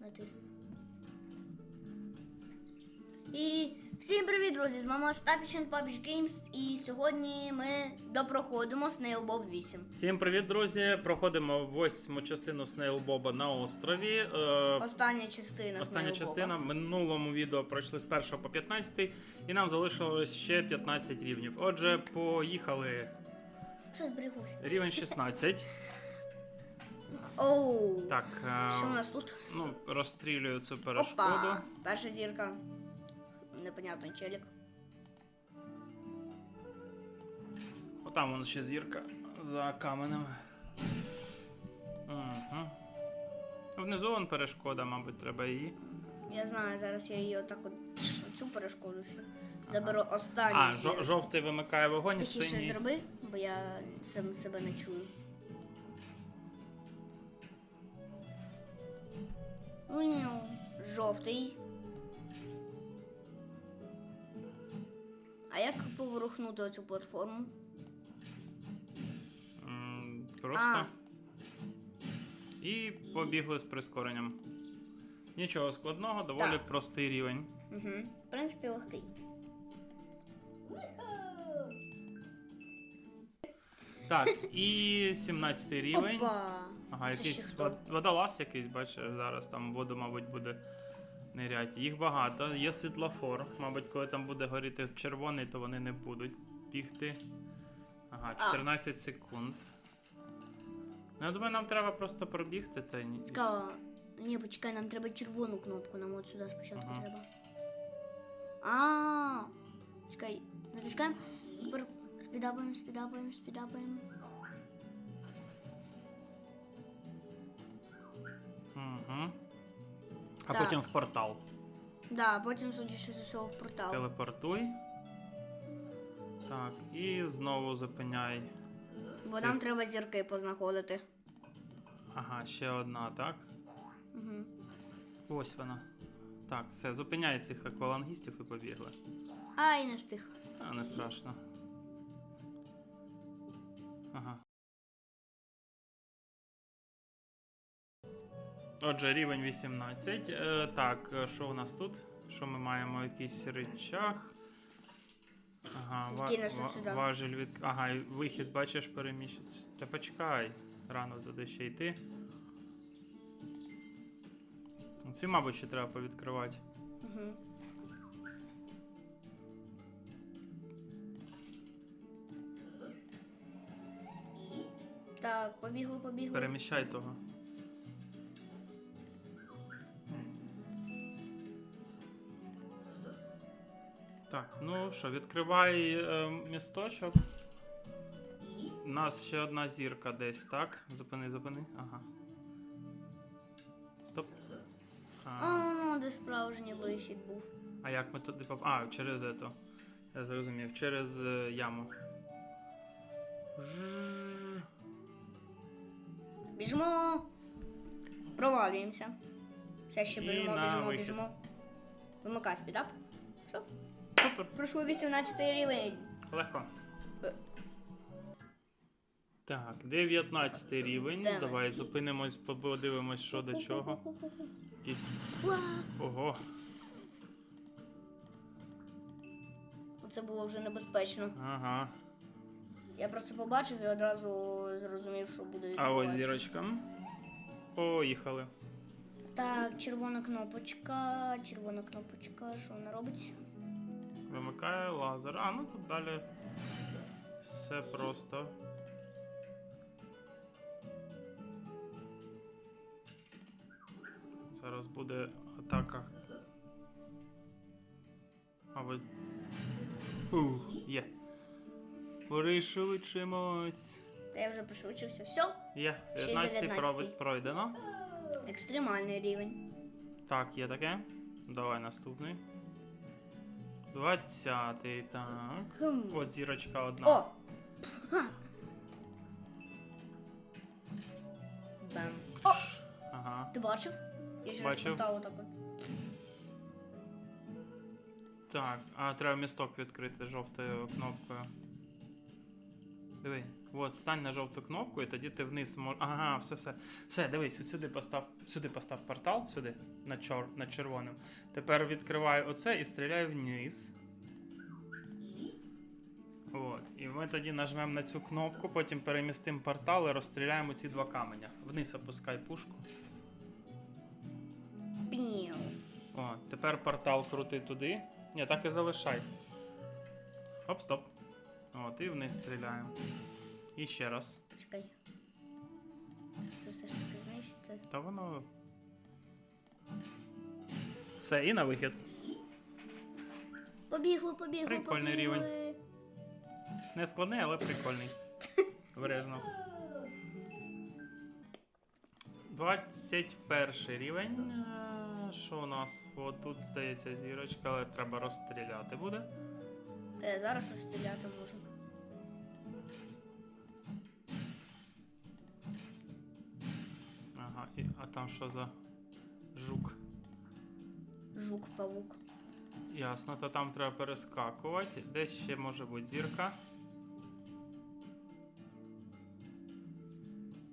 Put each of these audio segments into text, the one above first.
Натисну. І всім привіт, друзі! З вами Остапіч and Publish Games. І сьогодні ми допроходимо Snail Bob 8. Всім привіт, друзі! Проходимо восьму частину Снейлбоба на острові. Е, Остання частина. Остання Snail частина. В минулому відео пройшли з 1 по 15, і нам залишилось ще 15 рівнів. Отже, поїхали. Все збереглося. Рівень 16. Оу. Так, е, Що у нас тут? ну, розстрілюю цю перешкоду. Опа! Перша зірка. Непонятний челік. Отам вон ще зірка за каменем. Угу. Внизу вон перешкода, мабуть, треба її. Я знаю, зараз я її отак от цю перешкоду ще заберу останню. А, жо- зірочку. жовтий вимикає вогонь, Тихіше синій. зроби, бо я сам себе не чую. Жовтий. А як поворухнути оцю платформу? М, Просто. А. І побігли з прискоренням. Нічого складного, доволі Так. простий рівень. Угу. В принципі, легкий. Так, і 17 рівень. Опа! Ага, Це якийсь вод- водолаз якийсь, бачиш, зараз там воду, мабуть, буде ниряти. Їх багато. Є світлофор. Мабуть, коли там буде горіти червоний, то вони не будуть бігти. Ага, А. 14 секунд. Ну, я думаю, нам треба просто пробігти та ні. Скала. Ні, почекай, нам треба червону кнопку, нам от сюди спочатку Ага. треба. А, чекай, натискаємо. Тепер спідапаємо, спідапаємо, спідапаємо. Угу. А Так. потім в портал. Да, потім, судячи з усього, в портал. Телепортуй. Так, і знову зупиняй. Бо нам треба зірки познаходити. Ага, ще одна, так? Угу. Ось вона. Так, все, зупиняй цих аквалангістів і побігли. Ай, не встиг. А, не страшно. Ага. Отже, рівень 18. Е, так, що у нас тут? Що ми маємо? Якийсь речах. Ага, ва- нас ва- сюди? важель від. Ага, і вихід, бачиш, переміщується. Та почекай. Рано туди ще йти. Ці, мабуть, ще треба повідкривати. Угу. Так, побігли, побігли. Переміщай того. Так, ну що, відкривай е, місточок. У нас ще одна зірка десь, так? Зупини, зупини. Ага. Стоп. А, А, де справжній вихід був. а як ми туди поп... А, через ето. Я зрозумів. Через е, яму. Жжж. Біжимо. Провалюємося. Все ще І біжимо, на біжимо, вихід. біжимо. Вимикай спідап. Все. Супер. Пройшли 18 рівень. Легко. Так, 19 рівень. Давай зупинимось, подивимось, що до чого. Якісь. Ого. Це було вже небезпечно. Ага. Я просто побачив і одразу зрозумів, що буде А ось відбуватися. зірочка. Поїхали. Так, червона кнопочка, червона кнопочка, що вона робить? Вимикає лазер. А, ну тут далі. Все просто. Зараз буде атака. Мабуть. Ух, є. Пришвидшимось. Та я вже пришвидшився. Все, Є. Ще 19 19-й. провід пройдено. екстремальний рівень. Так, є таке. Давай наступний. 20-й, так. Хм. От зірочка одна. О! Ха. Бам. О! Ага. Ти бачив? Я через Бачив. портал отак. от. Так, а треба місток відкрити жовтою кнопкою. Диви. От, стань на жовту кнопку, і тоді ти вниз можеш. Ага, все, все. Все, дивись, от сюди постав, сюди постав портал, сюди, на, чор, на червоним. Тепер відкривай оце і стріляй вниз. От. І ми тоді нажмемо на цю кнопку, потім перемістимо портал і розстріляємо ці два каменя. Вниз опускай пушку. Піу. О, тепер портал крути туди. Ні, так і залишай. Хоп, стоп. От, і вниз стріляємо. І ще раз. Чекай. Це все ж таки знищити. Та воно. Все, і на вихід. Побігли, побігли, Прикольний побігли. рівень. Не складний, але прикольний. Врежно. 21 рівень. Е, Що у нас? От тут здається зірочка, але треба розстріляти буде. Та я зараз розстріляти можу. А там що за жук? Жук-павук. Ясно, то там треба перескакувати. Десь ще може бути зірка.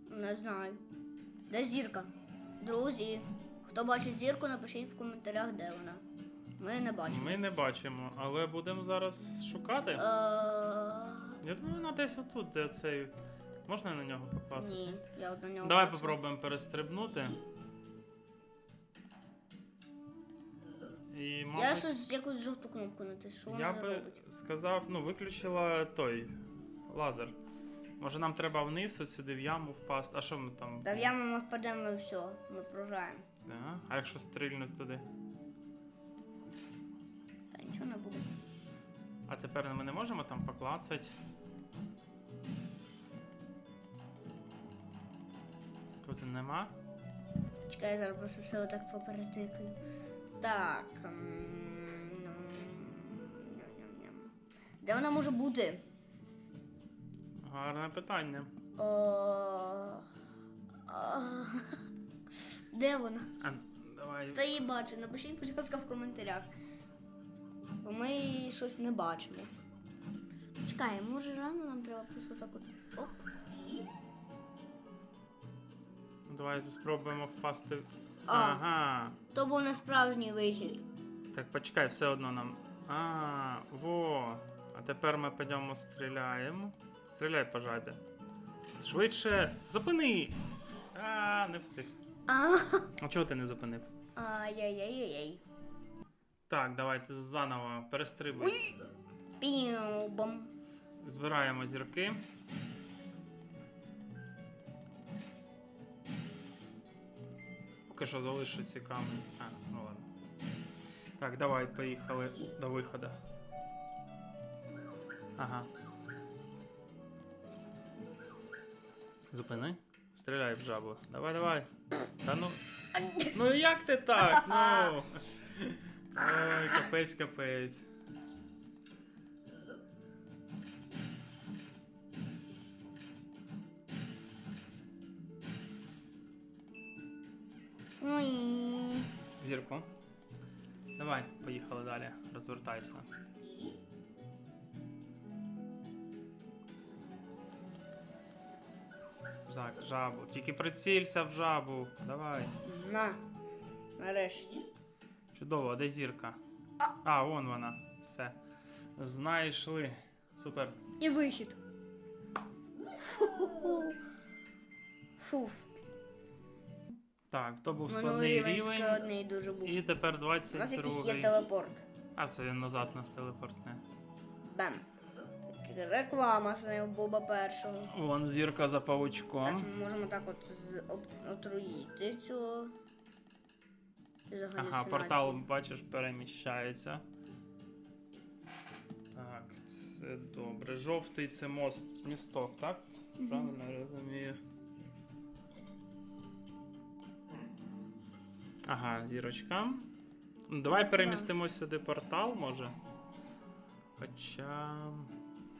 Не знаю. Де зірка? Друзі, хто бачить зірку, напишіть в коментарях, де вона. Ми не бачимо. Ми не бачимо, але будемо зараз шукати. Е, Я думаю, вона десь отут, де цей. Можна на нього покласти? Ні, я от на нього. Давай бачу. попробуємо перестрибнути. І, Я щось якусь жовту кнопку натисну. Що я би сказав, ну, виключила той лазер. Може нам треба вниз, от сюди в яму впасти. А що ми там? Та в яму ми впадемо і все, ми програємо. Да? А якщо стрільнуть туди? Та нічого не буде. А тепер ми не можемо там поклацати. Тут нема. Чекай, я зараз просто все отак поперетикаю. Так. Де вона може бути? Гарне питання. О, а, Де вона? А, давай. Хто її бачить? Напишіть, будь ласка, в коментарях. Бо ми її щось не бачимо. Чекай, може рано нам треба просто так от. Оп. Давайте спробуємо впасти. А. Ага. То був не справжній вихід. Так, почекай, все одно нам. А, во. А тепер ми ньому стріляємо. Стріляй по жабі. Швидше! Зупини! А, не встиг. А, А чого ти не зупинив? Ай-яй-яй-яй. Так, давайте заново перестрибуй. Піу-бом. Збираємо зірки. Поки що залишу ці камені. А, ну ладно. Так, давай, поїхали до виходу. Ага. Зупини. Стріляй в жабу. Давай, давай. Та ну. Ну як ти так? Ну. Ой, капець, капець. Розвертайся. Так, жабу. Тільки прицілься в жабу. Давай. На. Нарешті. Чудово, а де зірка? А, вон вона. Все. Знайшли. Супер. І вихід. Фуф. Так, то був складний рівень рівень. складний дуже був. І тепер У нас якийсь є телепорт. А це він назад нас телепортне. Бем. Реклама з нею Боба першого. Вон зірка за Так, павучком. ми можемо так от з- об- отруїти цього. Ага, портал, бачиш, переміщається. Так, це добре. Жовтий це мост, місток, так? Правильно я розумію. Ага, зірочка. Давай перемістимо сюди портал, може. Хоча.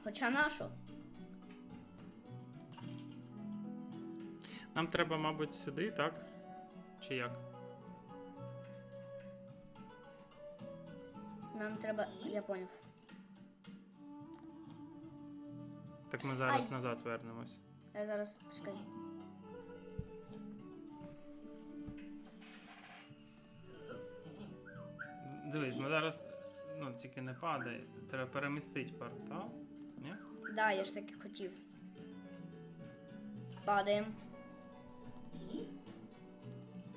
Хоча нашу. Нам треба, мабуть, сюди, так? Чи як? Нам треба. Я поняв. Так ми зараз Ай. назад вернемось. Я зараз чекай. Дивись, ми зараз. Ну, тільки не падай. Треба перемістити портал. Ні? Да, я ж таки хотів. Падаємо.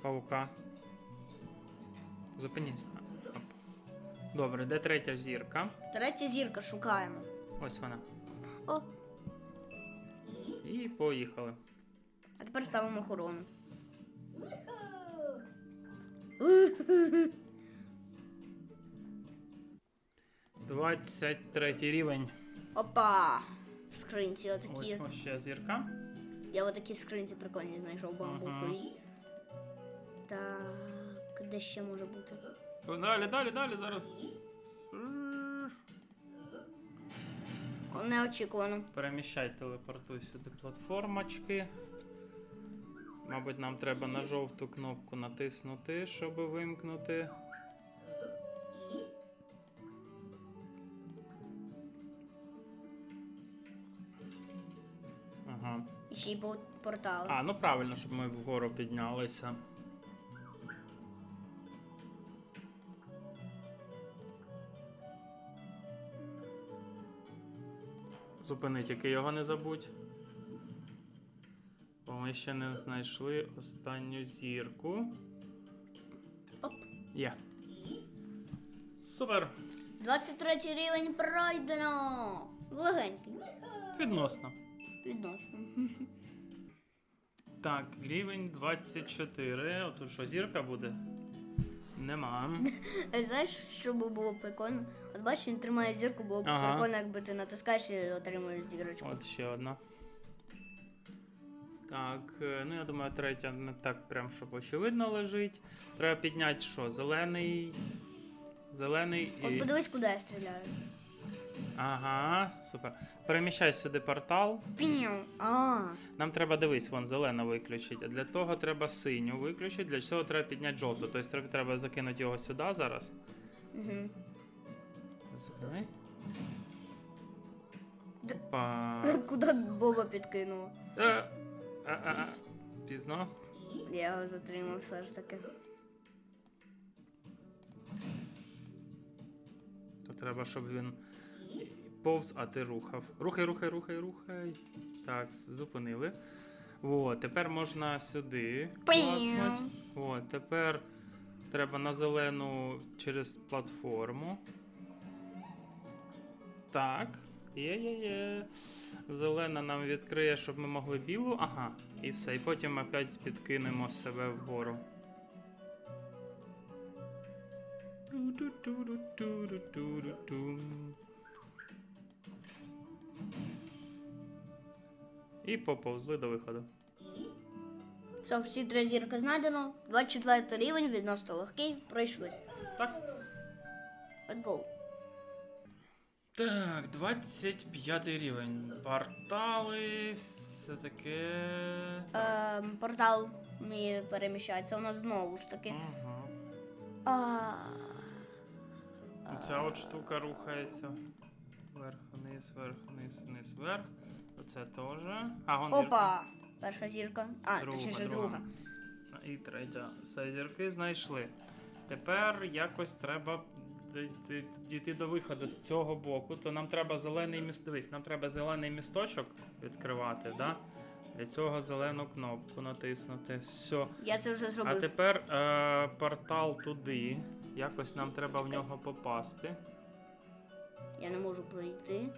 Паука. Зупиніться. Оп. Добре, де третя зірка? Третя зірка шукаємо. Ось вона. О, І поїхали. а тепер ставимо охорону. Двадцять третій рівень. Опа! В скринці отакі. ось ще зірка. Я отакі скринці прикольні знайшов бамбукові. Так, де ще може бути? Далі, далі, далі, зараз. Неочікувано. Переміщай, телепортуй сюди платформочки. Мабуть, нам треба на жовту кнопку натиснути, щоб вимкнути. Ага. І ще й по- портал. А, ну правильно, щоб ми вгору піднялися. Зупини, тільки його не забудь. Бо ми ще не знайшли останню зірку. Оп. Є. Супер! 23 рівень пройдено! Легенький. Відносно. Відносно. Так, рівень 24. Отут що, зірка буде? Нема. Знаєш, що би було прикольно? От бачиш, він тримає зірку, було б Ага. прикольно, якби ти натискаєш і отримуєш зірочку. От ще одна. Так, е, ну я думаю, третя не так прям, щоб очевидно лежить. Треба підняти що? Зелений. Зелений От і. подивись, куди я стріляю. Ага, супер. Переміщай сюди портал. А, Нам треба дивись, вон зелену виключити. А для того треба синю виключити. Для цього треба підняти жовту. Тобто треба- закинути його сюди зараз. угу. Опа. Куди Боба підкинула? Е, а, а, а. Пізно. Я його затримав все ж таки. То треба, щоб він повз, а ти рухав. Рухай, рухай, рухай, рухай. Так, зупинили. О, тепер можна сюди клацнути. О, тепер треба на зелену через платформу. Так. Є, є, є. Зелена нам відкриє, щоб ми могли білу. Ага. І все. І потім опять підкинемо себе вгору. Ту-ду-ду-ду-ду-ду-ду-ду. І поповзли до виходу. Все, всі три зірки знайдено. 24 рівень, відносно легкий, пройшли. Так. Let's go. Так, 25 рівень. Портали, все таке. Ем, портал вміє переміщатися у нас знову ж таки. Ага. А, Ця от штука рухається. Вверх, вниз, вверх, вниз, вниз, вверх. Оце теж. А, зірка. Опа! Перша зірка. А, Друга, точніше друга. друга. І третя. Все, зірки знайшли. Тепер якось треба дійти до виходу з цього боку, то нам треба зелений міст. Дивись, нам треба зелений місточок відкривати, да? Для цього зелену кнопку натиснути. Все. Я це вже А тепер е, портал туди. Якось нам треба в нього попасти. Я не можу пройти.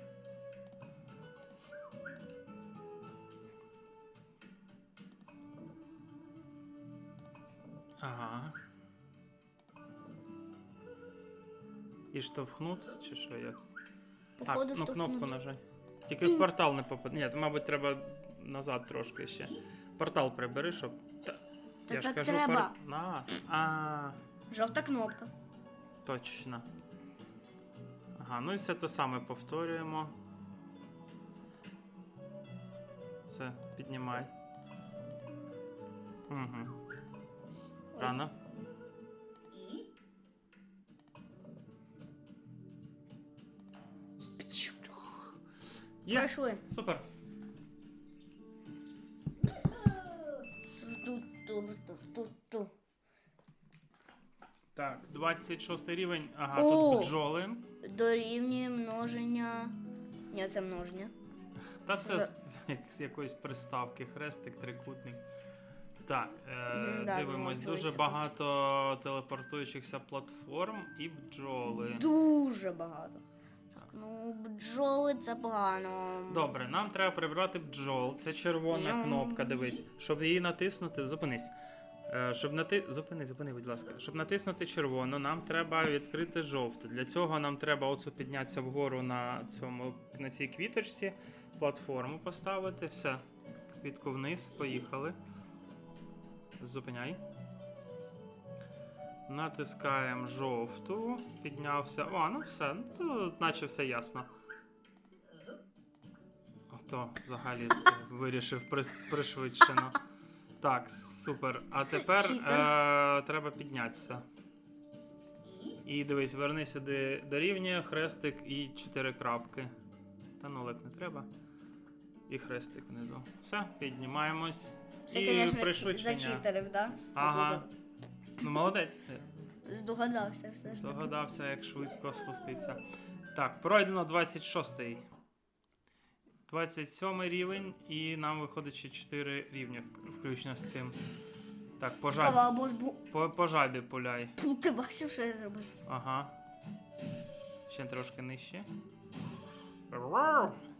Ага. І штовхнути, чи що як? Походу, так, ну кнопку нажай. Тільки в портал не попаде. Ні, мабуть, треба назад трошки ще. Портал прибери, щоб. Та, Та я ж так кажу, треба. пор- На. А, Жовта кнопка. точно. Ага, ну і все те саме повторюємо. Все, піднімай. Угу. Рано. Є. Пройшли. Супер. Ту-ту-ту-ту-ту. Так, 26 рівень. Ага, О! тут бджоли. Дорівнює множення. Ні, це множення. Та це з, як, з якоїсь приставки, хрестик, трикутник. Так, е, да, дивимось, дуже багато телепортуючихся платформ і бджоли. Дуже багато. Так, ну бджоли це погано. Добре, нам треба прибрати бджол. Це червона Ням. кнопка, дивись. Щоб її натиснути, зупинись. Е, Щоб нати... Зупини, зупини, будь ласка. Щоб натиснути червону, нам треба відкрити жовту. Для цього нам треба оцю піднятися вгору на цьому на цій квіточці, платформу поставити. Все. Квітку вниз, поїхали. Зупиняй. Натискаємо жовту. Піднявся. О, ну все. Ну, наче все ясно. Ото взагалі вирішив прис- пришвидшено. Так, супер. А тепер е, треба піднятися. І дивись, верни сюди дорівнює, хрестик і чотири крапки. Та нулик не треба. І хрестик внизу. Все, піднімаємось. Це, і звісно, пришвидшення. зачитерив, да? Ага. Ну, молодець. Здогадався все ж таки. Здогадався, як швидко спуститься. Так, пройдено 26-й. 27 рівень, і нам виходить ще 4 рівня, включно з цим. Так, по Цікаво, жабі, або збу... по, по жабі пуляй. Фу, Ти бачив, що я зробив? Ага. Ще трошки нижче.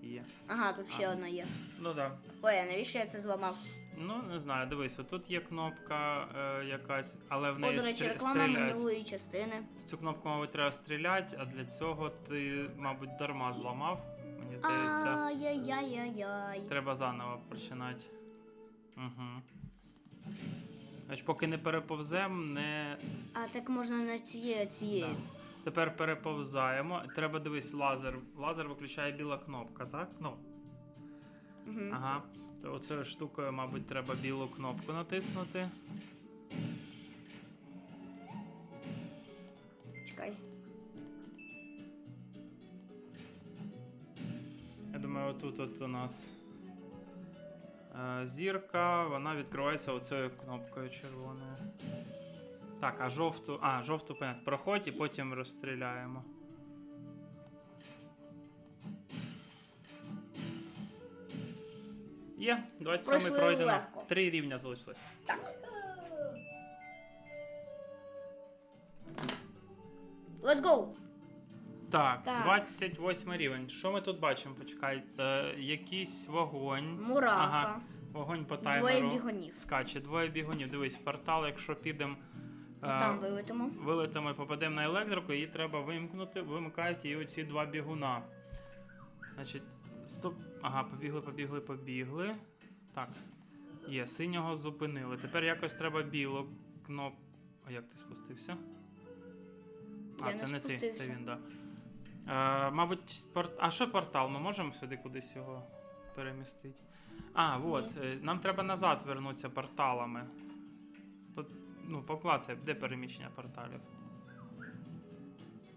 Є. Ага, тут ще одна є. Ну так. Ой, а навіщо я це зламав? Ну, не знаю, дивись, отут є кнопка е, якась, але в О, неї до речі, реклама стріляють. минулої частини. Цю кнопку, мабуть, треба стріляти, а для цього ти, мабуть, дарма зламав. Мені здається. Ай-яй-яй-яй. Треба заново починати. Угу. Значить, поки не переповзем, не. А так можна на цієї, цієї. Да. Тепер переповзаємо. Треба дивись, лазер. Лазер виключає біла кнопка, так? Ну. Угу. Ага. То оцею штукою, мабуть, треба білу кнопку натиснути. Чекай. Я думаю, отут от у нас е, зірка, вона відкривається оцею кнопкою червоною. Так, а жовту. А, жовту понятно. Проходь і потім розстріляємо. Є, 27 Пройшли пройдено. легко. Три рівня залишилось. Let's go! Так, Так. 28 рівень. Що ми тут бачимо? Почекай. Е, якийсь вогонь. Мураха. Ага. Вогонь по Двоє бігунів. Скаче, двоє бігунів. Дивись, в портал, якщо підемо. І там вилетимо. Вилетимо і попадемо на електрику, її треба вимкнути, вимикають її оці два бігуна. Значить, стоп. Ага, побігли, побігли, побігли. Так. Є, синього зупинили. Тепер якось треба білу кноп. А як ти спустився? А, Я це не не, ти, це він, так. Да. Е, мабуть, порт... а що портал? Ми можемо сюди кудись його перемістити? А, от. е, Нам треба назад вернутися порталами. Ну, поклацай, де переміщення порталів?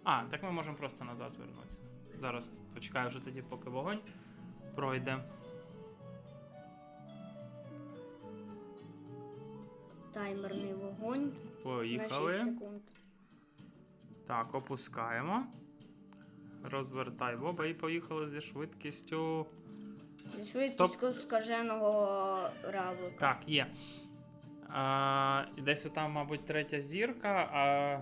А, так ми можемо просто назад вернутися. Зараз почекаю вже тоді, поки вогонь пройде. Таймерний вогонь. На 6 Поїхали. секунд. Так, опускаємо. Розвертай боба і поїхали зі швидкістю. Зі швидкістю скаженого равлика. Так, є. А, і десь там, мабуть, третя зірка, а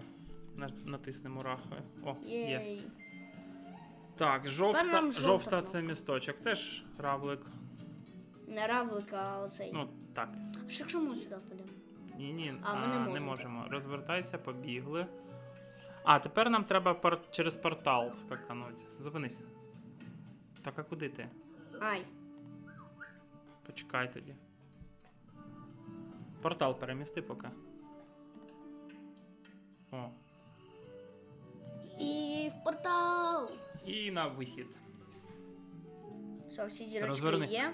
натиснемо рахою. О, є. Єй. Так, жовта, нам жовта, жовта це кнопка. місточок. Теж равлик. Не равлика, а оцей. Ну, так. А що якщо ми сюди впадемо? Ні, ні, А, ми не можемо. можемо. Розвертайся, побігли. А, тепер нам треба пор- через портал скакануть. Зупинись. Так, а куди ти? Ай. Почекай тоді. Портал перемісти поки. О. І в портал. І на вихід. Що, всі зірочки Розверни. є?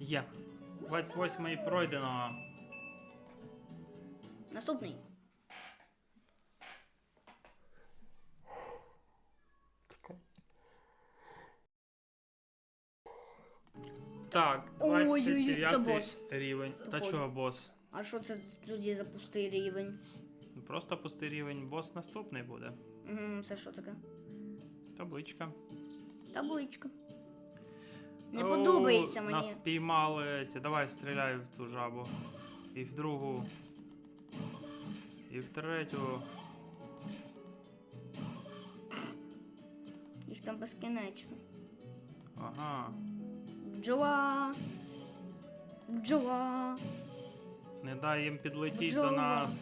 Є. 28-й пройдено. Наступний. Так, Ой-ой-ой, це 29 бос. рівень. Та Походу. чого бос? А що це тоді за пустий рівень? Просто пустий рівень, бос наступний буде. Угу, це що таке? Табличка. Табличка. Не О, подобається мені. Нас спіймали. ті. Давай стріляй в ту жабу. І в другу. І в третю. Їх там безкінечно. Ага. Бджола. Бджола. Не дай їм підлетіть Бджола. до нас.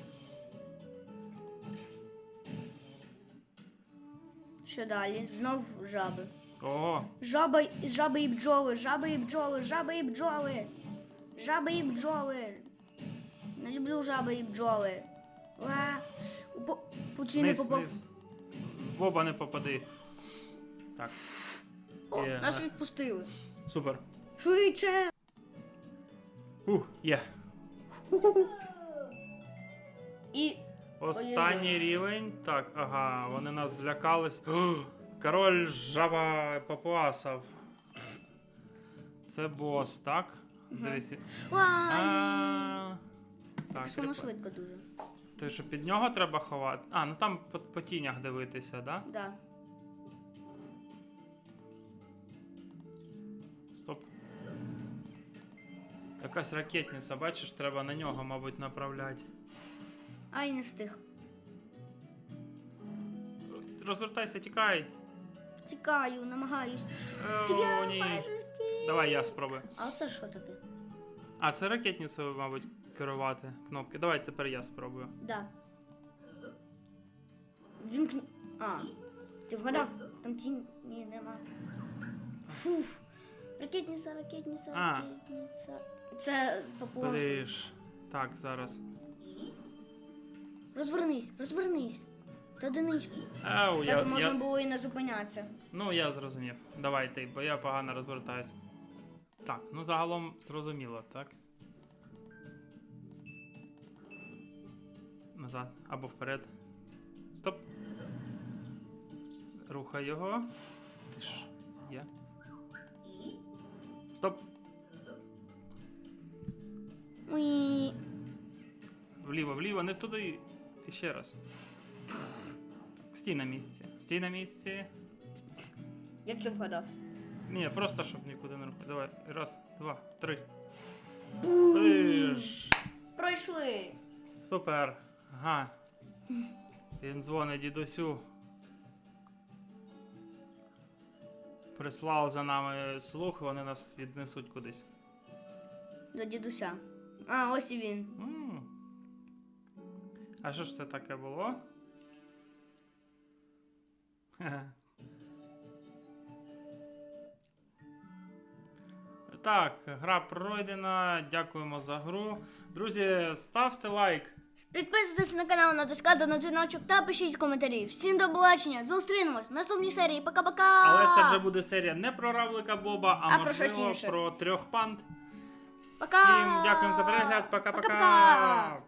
Що далі? Знов жаби. Ого, Жаба, й- жаби і бджоли, жаби і бджоли, жаби і бджоли. Жаби і бджоли. Не люблю жаби і бджоли. Ла. По... Путі не попав. Боба не попади. Так. О, Є, нас на. відпустили. Супер. Швидше. Ух, є. І Останній рівень. Так, ага, вони нас злякались. О, Король жаба папуасов. Це бос, так? Дивись. А, Так Так, сума кріпа. швидко дуже. Ти що під нього треба ховати? А, ну там по, по тінях дивитися, да? Да. Якась ракетниця, бачиш, треба на нього, мабуть, направляти. Ай, не встиг. Розвертайся, тікай. Тікаю, намагаюсь. О, ні. Давай я спробую. А оце що таке? А, це ракетницею, мабуть, керувати кнопки. Давай тепер я спробую. Да. Вімкн... А, ти вгадав? Там тінь... Ні, нема. Фуф. Ракетниця, ракетниця, А. ракетниця. Це папуасу. Подиш. Так, зараз. Розвернись, розвернись. Та одиничку. Ау, я, Так можна я... було і не зупинятися. Ну, я зрозумів. Давай ти, бо я погано розвертаюсь. Так, ну загалом зрозуміло, так? Назад або вперед. Стоп. Рухай його. Ти ж є. Стоп. Уї. Вліво, вліво, не туди. І ще раз. Стій на місці. Стій на місці. Як ти вгадав? Ні, просто щоб нікуди не рухати. Давай. Раз, два, три. Пиш. Пройшли. Супер. Ага. Він дзвонить дідусю. Прислав за нами слух, вони нас віднесуть кудись. До дідуся. А, ось і він. М. А що ж це таке було? Так, гра пройдена. Дякуємо за гру. Друзі, ставте лайк. Підписуйтесь на канал, натискайте на дзвіночок та пишіть коментарі. Всім до побачення. Зустрінемось в наступній серії. Пока-пока. Але це вже буде серія не про Равлика Боба, а, А про щось можливо інше. про трьох панд. Пока! Всім дякуємо за перегляд. Пока-пока. Пока-пока.